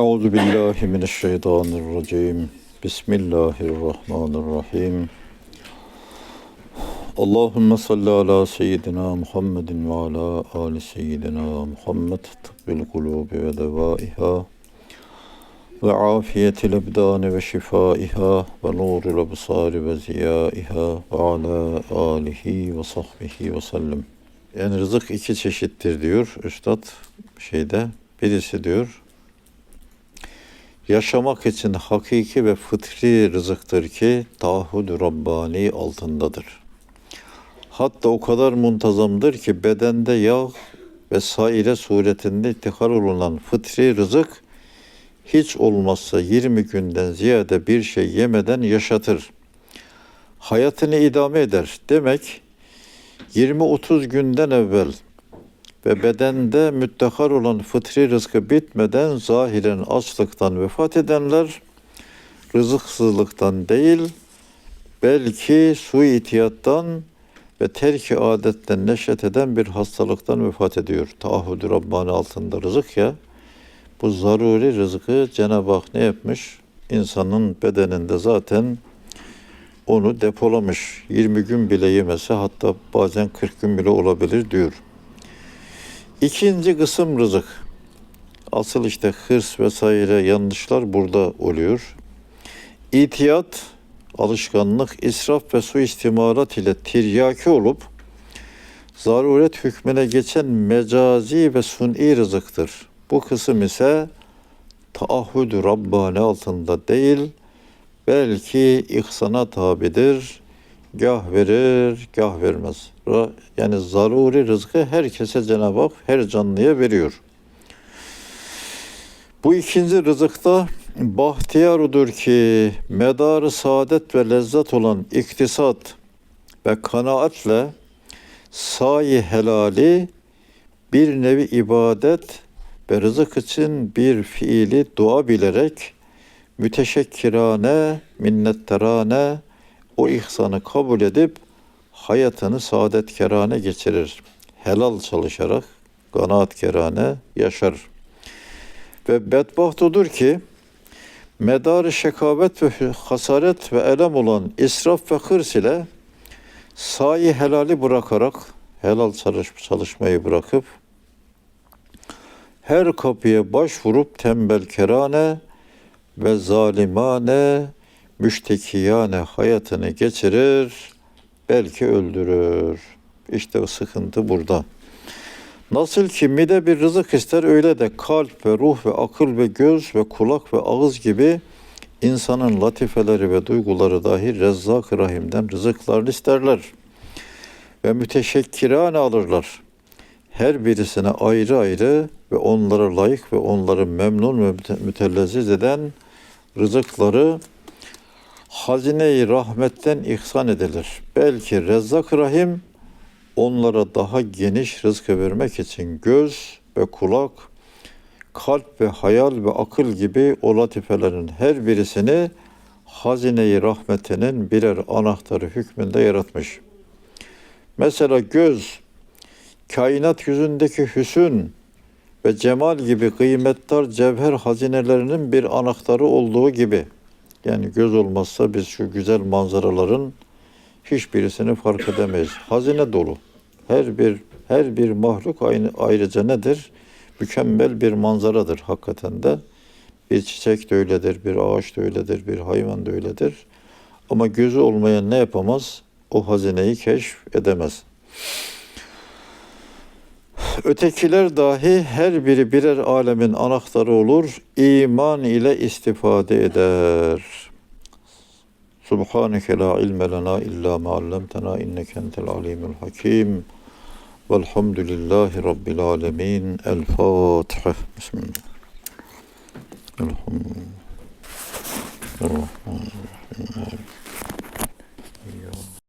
Euzu billahi mineşşeytanirracim. Bismillahirrahmanirrahim. Allahümme salli ala seyyidina Muhammedin ve ala ali seyyidina Muhammed tıbbil kulubi ve devaiha ve afiyetil ebdani ve şifaiha ve nurul absari ve ziyaiha ve ala alihi ve sahbihi ve sellem. Yani rızık iki çeşittir diyor Üstad şeyde. Birisi diyor yaşamak için hakiki ve fıtri rızıktır ki taahhüd Rabbani altındadır. Hatta o kadar muntazamdır ki bedende yağ ve saire suretinde ittihar olunan fıtri rızık hiç olmazsa 20 günden ziyade bir şey yemeden yaşatır. Hayatını idame eder. Demek 20-30 günden evvel ve bedende müttehar olan fıtri rızkı bitmeden zahiren açlıktan vefat edenler rızıksızlıktan değil belki su itiyattan ve terki adetten neşet eden bir hastalıktan vefat ediyor. Taahhüdü Rabbani altında rızık ya. Bu zaruri rızkı Cenab-ı Hak ne yapmış? İnsanın bedeninde zaten onu depolamış. 20 gün bile yemese hatta bazen 40 gün bile olabilir diyor. İkinci kısım rızık. Asıl işte hırs vesaire yanlışlar burada oluyor. İtiyat, alışkanlık, israf ve suistimalat ile tiryaki olup zaruret hükmüne geçen mecazi ve suni rızıktır. Bu kısım ise taahhüdü Rabbani altında değil, belki ihsana tabidir, gah verir, gah vermez. Yani zaruri rızkı herkese Cenab-ı Hak her canlıya veriyor. Bu ikinci rızıkta bahtiyarudur ki medarı saadet ve lezzet olan iktisat ve kanaatle sayi helali bir nevi ibadet ve rızık için bir fiili dua bilerek müteşekkirane, minnettarane o ihsanı kabul edip hayatını saadetkerane geçirir. Helal çalışarak kanaatkerane yaşar. Ve bedbaht odur ki medarı şekavet ve hasaret ve elem olan israf ve hırs ile sayi helali bırakarak helal çalış, çalışmayı bırakıp her kapıya başvurup tembel kerane ve zalimane müştekiyane hayatını geçirir, belki öldürür. İşte o sıkıntı burada. Nasıl ki mide bir rızık ister öyle de kalp ve ruh ve akıl ve göz ve kulak ve ağız gibi insanın latifeleri ve duyguları dahi Rezzak-ı Rahim'den rızıklarını isterler. Ve müteşekkirane alırlar. Her birisine ayrı ayrı ve onlara layık ve onları memnun ve mütelezziz eden rızıkları hazine-i rahmetten ihsan edilir. Belki Rezzak Rahim onlara daha geniş rızkı vermek için göz ve kulak, kalp ve hayal ve akıl gibi o latifelerin her birisini hazine-i rahmetinin birer anahtarı hükmünde yaratmış. Mesela göz, kainat yüzündeki hüsün ve cemal gibi kıymetdar cevher hazinelerinin bir anahtarı olduğu gibi yani göz olmazsa biz şu güzel manzaraların hiçbirisini fark edemeyiz. Hazine dolu. Her bir her bir mahluk aynı ayrıca nedir? Mükemmel bir manzaradır hakikaten de. Bir çiçek de öyledir, bir ağaç da öyledir, bir hayvan da öyledir. Ama gözü olmayan ne yapamaz? O hazineyi keşf edemez. Ötekiler dahi her biri birer alemin anahtarı olur, iman ile istifade eder. Subhaneke la ilme lena illa ma allamtena inneke entel alimul hakim. Velhamdülillahi Rabbil alemin. El Fatiha. Bismillah. Elhamdülillah. Elhamdülillah.